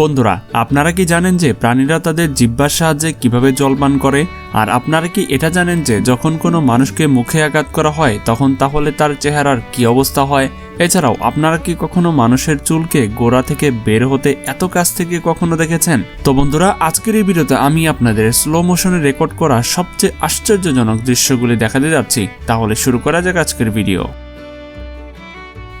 বন্ধুরা, আপনারা কি জানেন যে প্রাণীরা তাদের জিহ্বার সাহায্যে কীভাবে জলপান করে? আর আপনারা কি এটা জানেন যে যখন কোনো মানুষকে মুখে আঘাত করা হয়, তখন তাহলে তার চেহারার কি অবস্থা হয়? এছাড়াও, আপনারা কি কখনো মানুষের চুলকে গোড়া থেকে বের হতে এত কাছ থেকে কখনো দেখেছেন? তো বন্ধুরা, আজকের এই ভিডিওতে আমি আপনাদের স্লো মোশনে রেকর্ড করা সবচেয়ে আশ্চর্যজনক দৃশ্যগুলি দেখাতে যাচ্ছি। তাহলে শুরু করা যাক আজকের ভিডিও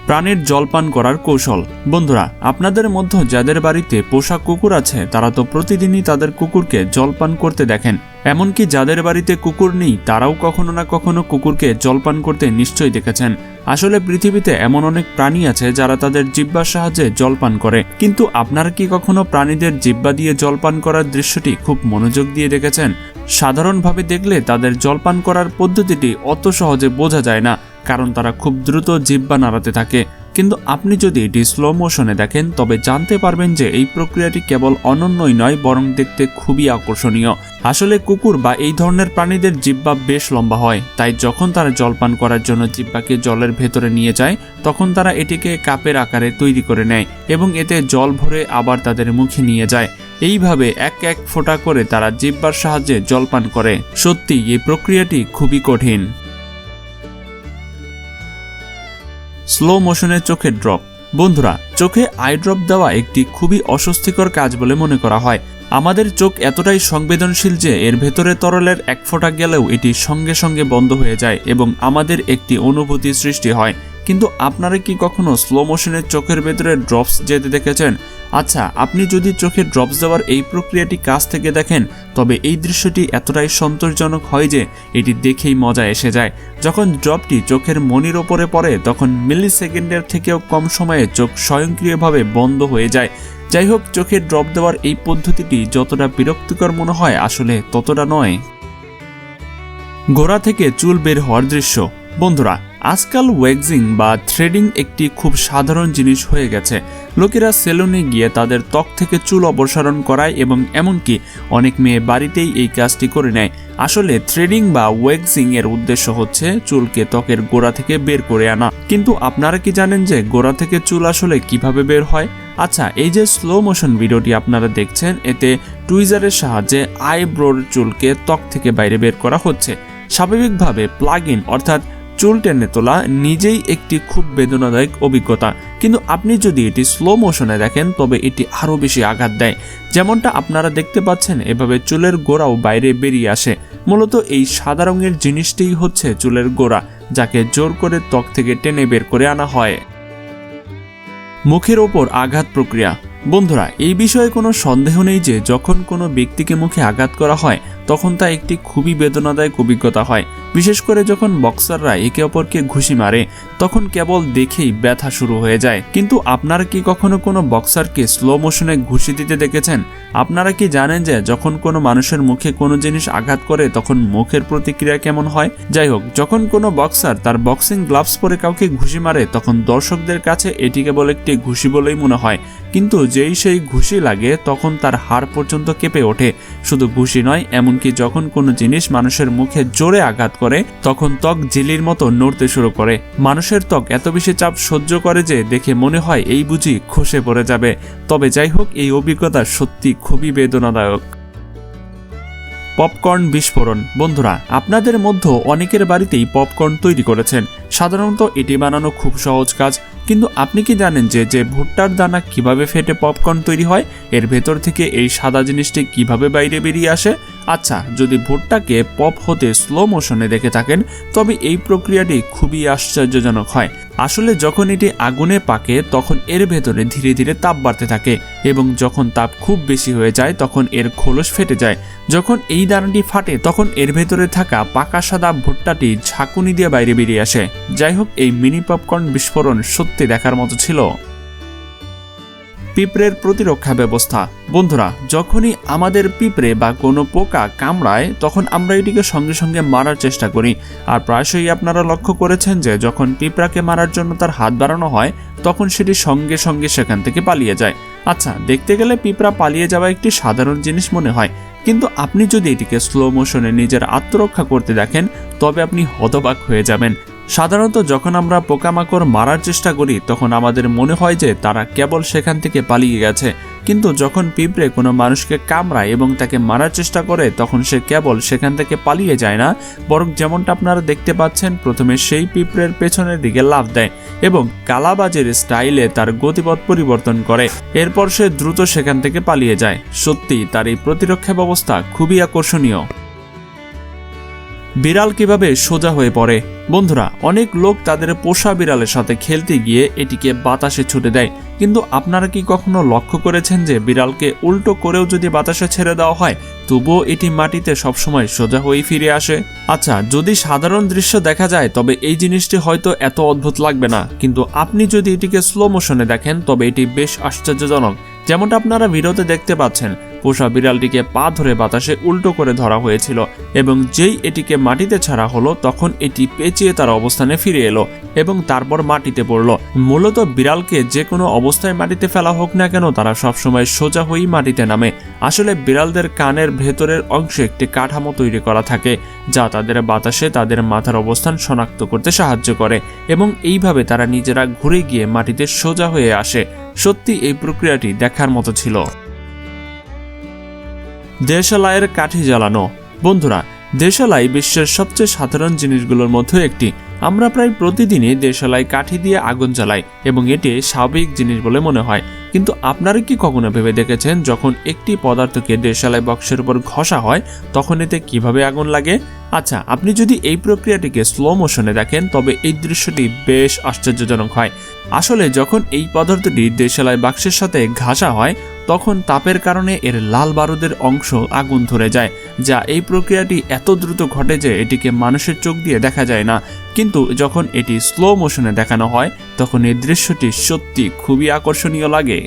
প্রাণীর জলপান করার কৌশল। বন্ধুরা, আপনাদের মধ্যে যাদের বাড়িতে পোষা কুকুর আছে, তারা তো প্রতিদিনই তাদের কুকুরকে জলপান করতে দেখেন। এমনকি যাদের বাড়িতে কুকুর নেই, তারাও কখনো না কখনো কুকুরকে জলপান করতে নিশ্চয়ই দেখেছেন। আসলে পৃথিবীতে এমন অনেক প্রাণী আছে যারা তাদের জিব্বার সাহায্যে জলপান করে। কিন্তু আপনারা কি কখনো প্রাণীদের জিব্বা দিয়ে জলপান করার দৃশ্যটি খুব মনোযোগ দিয়ে দেখেছেন? সাধারণভাবে দেখলে তাদের জলপান করার পদ্ধতিটি অত সহজে বোঝা যায় না। কারণ তারা খুব দ্রুত জিব্বা নাড়াতে থাকে। কিন্তু আপনি যদি এটি স্লো মোশনে দেখেন, তবে জানতে পারবেন যে এই প্রক্রিয়াটি কেবল অনন্যই নয়, বরং দেখতে খুবই আকর্ষণীয়। আসলে কুকুর বা এই ধরনের প্রাণীদের জিব্বা বেশ লম্বা হয়, তাই যখন তারা জলপান করার জন্য জিব্বাকে জলের ভেতরে নিয়ে যায়, তখন তারা এটিকে কাপের আকারে তৈরি করে নেয় এবং এতে জল ভরে আবার তাদের মুখে নিয়ে যায়। এইভাবে এক এক ফোঁটা করে তারা জিব্বার সাহায্যে জলপান করে। সত্যি এই প্রক্রিয়াটি খুবই কঠিন। স্লো মোশনে চোখে ড্রপ বন্ধুরা, চোখে আই ড্রপ দেওয়া একটি খুবই অস্বস্তিকর কাজ বলে মনে করা হয়। আমাদের চোখ এতটাই সংবেদনশীল যে এর ভেতরে তরলের এক ফোঁটা গেলেও এটি সঙ্গে সঙ্গে বন্ধ হয়ে যায় এবং আমাদের একটি অনুভূতি সৃষ্টি হয়। কিন্তু আপনারা কি কখনো স্লো মোশনের চোখের ভেতরে ড্রপস যেতে দেখেছেন? আচ্ছা আপনি যদি চোখে ড্রপস দেওয়ার এই প্রক্রিয়াটি কাছ থেকে দেখেন, তবে এই দৃশ্যটি এতটাই সন্তোষজনক হয় যে এটি দেখেই মজা এসে যায়। যখন ড্রপটি চোখের মনির ওপরে পড়ে, তখন মিলি সেকেন্ডের থেকেও কম সময়ে চোখ স্বয়ংক্রিয়ভাবে বন্ধ হয়ে যায়। যাই হোক, চোখে ড্রপ দেওয়ার এই পদ্ধতিটি যতটা বিরক্তিকর মনে হয়, আসলে ততটা নয়। গোড়া থেকে চুল বের হওয়ার দৃশ্য। বন্ধুরা আজকাল ওয়েক্সিং বা থ্রেডিং একটি খুব সাধারণ জিনিস হয়ে গেছে। লোকেরা সেলুনে গিয়ে তাদের ত্বক থেকে চুল অপসারণ করায় এবং এমনকি অনেক মেয়ে বাড়িতেই এই কাজটি করে নেয়। আসলে থ্রেডিং বা ওয়েক্সিং এর উদ্দেশ্য হচ্ছে চুলকে ত্বকের গোড়া থেকে বের করে আনা। কিন্তু আপনারা কি জানেন যে গোড়া থেকে চুল আসলে কীভাবে বের হয়? আচ্ছা এই যে স্লো মোশন ভিডিওটি আপনারা দেখছেন, এতে টুইজারের সাহায্যে আইব্রোর চুলকে ত্বক থেকে বাইরে বের করা হচ্ছে। স্বাভাবিকভাবে প্লাগ ইন অর্থাৎ চুল টেনে তোলা নিজেই একটি খুব বেদনাদায়ক অভিজ্ঞতা। কিন্তু আপনি যদি এটি স্লো মোশনে দেখেন, তবে এটি আরও বেশি আঘাত দেয়। যেমনটা আপনারা দেখতে পাচ্ছেন, এভাবে চুলের গোড়াও বাইরে বেরিয়ে আসে। মূলত এই সাদা রঙের জিনিসটিই হচ্ছে চুলের গোড়া, যাকে জোর করে ত্বক থেকে টেনে বের করে আনা হয়। মুখের ওপর আঘাত প্রক্রিয়া। বন্ধুরা, এই বিষয়ে কোনো সন্দেহ নেই যে যখন কোনো ব্যক্তিকে মুখে আঘাত করা হয়, তখন তা একটি খুবই বেদনাদায়ক অভিজ্ঞতা হয়। বিশেষ করে যখন বক্সাররা একে অপরকে ঘুষি মারে, তখন কেবল দেখেই ব্যথা শুরু হয়ে যায়। কিন্তু আপনারা কি কখনো কোনো বক্সারকে স্লো মোশনে ঘুষি দিতে দেখেছেন? আপনারা কি জানেন যে যখন কোনো মানুষের মুখে কোনো জিনিস আঘাত করে, তখন মুখের প্রতিক্রিয়া কেমন হয়? যাই হোক, যখন কোনো বক্সার তার বক্সিং গ্লাভস পরে কাউকে ঘুষি মারে, তখন দর্শকদের কাছে এটি কেবল একটি ঘুষি বলেই মনে হয়। কিন্তু যেই সেই ঘুষি লাগে, তখন তার হাড় পর্যন্ত কেঁপে ওঠে। শুধু ঘুষি নয়, এমনকি যখন কোনো জিনিস মানুষের মুখে জোরে আঘাত করে, তখন ত্বক ঝিলির মতো নড়তে শুরু করে। মানুষের ত্বক এত বেশি চাপ সহ্য করে যে দেখে মনে হয় এই বুঝি খসে পড়ে যাবে। তবে যাই হোক, এই অভিজ্ঞতা সত্যি খুবই বেদনাদায়ক। পপকর্ন বিস্ফোরণ। বন্ধুরা, আপনাদের মধ্যে অনেকের বাড়িতেই পপকর্ন তৈরি করেছেন। সাধারণত এটি বানানো খুব সহজ কাজ। কিন্তু আপনি কি জানেন যে যে ভুট্টার দানা কীভাবে ফেটে পপকর্ন তৈরি হয়? এর ভেতর থেকে এই সাদা জিনিসটি কীভাবে বাইরে বেরিয়ে আসে? আচ্ছা যদি ভুট্টাকে পপ হতে স্লো মোশনে দেখে থাকেন, তবে এই প্রক্রিয়াটি খুবই আশ্চর্যজনক হয়। আসলে যখন এটি আগুনে পাকে, তখন এর ভেতরে ধীরে ধীরে তাপ বাড়তে থাকে এবং যখন তাপ খুব বেশি হয়ে যায়, তখন এর খোলস ফেটে যায়। যখন এই দানাটি ফাটে, তখন এর ভেতরে থাকা পাকা সাদা ভুট্টাটি ঝাঁকুনি দিয়ে বাইরে বেরিয়ে আসে। যাই হোক, এই মিনি পপকর্ন বিস্ফোরণ সত্যি দেখার মতো ছিল। পিঁপড়ের প্রতিরক্ষা ব্যবস্থা। বন্ধুরা, যখনই আমাদের পিঁপড়ে বা কোনো পোকা কামড়ায়, তখন আমরা এটিকে সঙ্গে সঙ্গে মারার চেষ্টা করি। আর প্রায়শই আপনারা লক্ষ্য করেছেন যে, যখন পিঁপড়াকে মারার জন্য তার হাত বাড়ানো হয়, তখন সেটি সঙ্গে সঙ্গে সেখান থেকে পালিয়ে যায়। আচ্ছা দেখতে গেলে পিঁপড়া পালিয়ে যাওয়া একটি সাধারণ জিনিস মনে হয়। কিন্তু আপনি যদি এটিকে স্লো মোশনে নিজের আত্মরক্ষা করতে দেখেন, তবে আপনি হতবাক হয়ে যাবেন। সাধারণত যখন আমরা পোকামাকড় মারার চেষ্টা করি, তখন আমাদের মনে হয় যে তারা কেবল সেখান থেকে পালিয়ে গেছে। কিন্তু যখন পিঁপড়ে কোনো মানুষকে কামড়ায় এবং তাকে মারার চেষ্টা করে, তখন সে কেবল সেখান থেকে পালিয়ে যায় না। বরং যেমনটা আপনারা দেখতে পাচ্ছেন, প্রথমে সেই পিঁপড়ের পেছনের দিকে লাফ দেয় এবং কালাবাজের স্টাইলে তার গতিপথ পরিবর্তন করে। এরপর সে দ্রুত সেখান থেকে পালিয়ে যায়। সত্যি তার এই প্রতিরক্ষা ব্যবস্থা খুবই আকর্ষণীয়। বিড়াল কীভাবে সোজা হয়ে পড়ে? বন্ধুরা, অনেক লোক তাদের পোষা বিড়ালের সাথে খেলতে গিয়ে এটিকে বাতাসে ছুটে দেয়। কিন্তু আপনারা কি কখনো লক্ষ্য করেছেন যে বিড়ালকে উল্টো করেও যদি বাতাসে ছেড়ে দেওয়া হয়, তবুও এটি মাটিতে সবসময় সোজা হয়েই ফিরে আসে? আচ্ছা যদি সাধারণ দৃশ্য দেখা যায়, তবে এই জিনিসটি হয়তো এত অদ্ভুত লাগবে না। কিন্তু আপনি যদি এটিকে স্লো মোশনে দেখেন, তবে এটি বেশ আশ্চর্যজনক। যেমনটা আপনারা ভিডিওতে দেখতে পাচ্ছেন পোষা বিড়ালটিকে পা ধরে বাতাসে উল্টো করে ধরা হয়েছিল এবং যেই এটিকে মাটিতে ছাড়া হলো, তখন এটি পেঁচিয়ে তার অবস্থানে ফিরে এলো এবং তারপর মাটিতে পড়ল। মূলত বিড়ালকে যে কোনো অবস্থায় মাটিতে ফেলা হোক না কেন, তারা সবসময় সোজা হয়েই মাটিতে নামে। আসলে বিড়ালদের কানের ভেতরের অংশে একটি কাঠামো তৈরি করা থাকে, যা তাদের বাতাসে তাদের মাথার অবস্থান শনাক্ত করতে সাহায্য করে এবং এইভাবে তারা নিজেরা ঘুরে গিয়ে মাটিতে সোজা হয়ে আসে। সত্যি এই প্রক্রিয়াটি দেখার মতো ছিল। দেশালাইয়ের কাঠি জ্বালানো। বন্ধুরা, দেশালাই বিশ্বের সবচেয়ে সাধারণ জিনিসগুলোর মধ্যে একটি। আমরা প্রায় প্রতিদিনই দেশালাই কাঠি দিয়ে আগুন জ্বালাই এবং এটি স্বাভাবিক জিনিস বলে মনে হয়। কিন্তু আপনারা কি কখনো ভেবে দেখেছেন, যখন একটি পদার্থকে দেশালাই বক্সের উপর ঘষা হয়, তখন এতে কীভাবে আগুন লাগে? আচ্ছা আপনি যদি এই প্রক্রিয়াটিকে স্লো মোশনে দেখেন, তবে এই দৃশ্যটি বেশ আশ্চর্যজনক হয়। আসলে যখন এই পদার্থটি দেশালাই বাক্সের সাথে ঘাসা হয়, তখন তাপের কারণে এর লাল বারুদের অংশ আগুন ধরে যায়, যা এই প্রক্রিয়াটি এত দ্রুত ঘটে যে এটিকে মানুষের চোখ দিয়ে দেখা যায় না। কিন্তু যখন এটি স্লো মোশনে দেখানো হয়, তখন এই দৃশ্যটি সত্যি খুবই আকর্ষণীয় লাগে।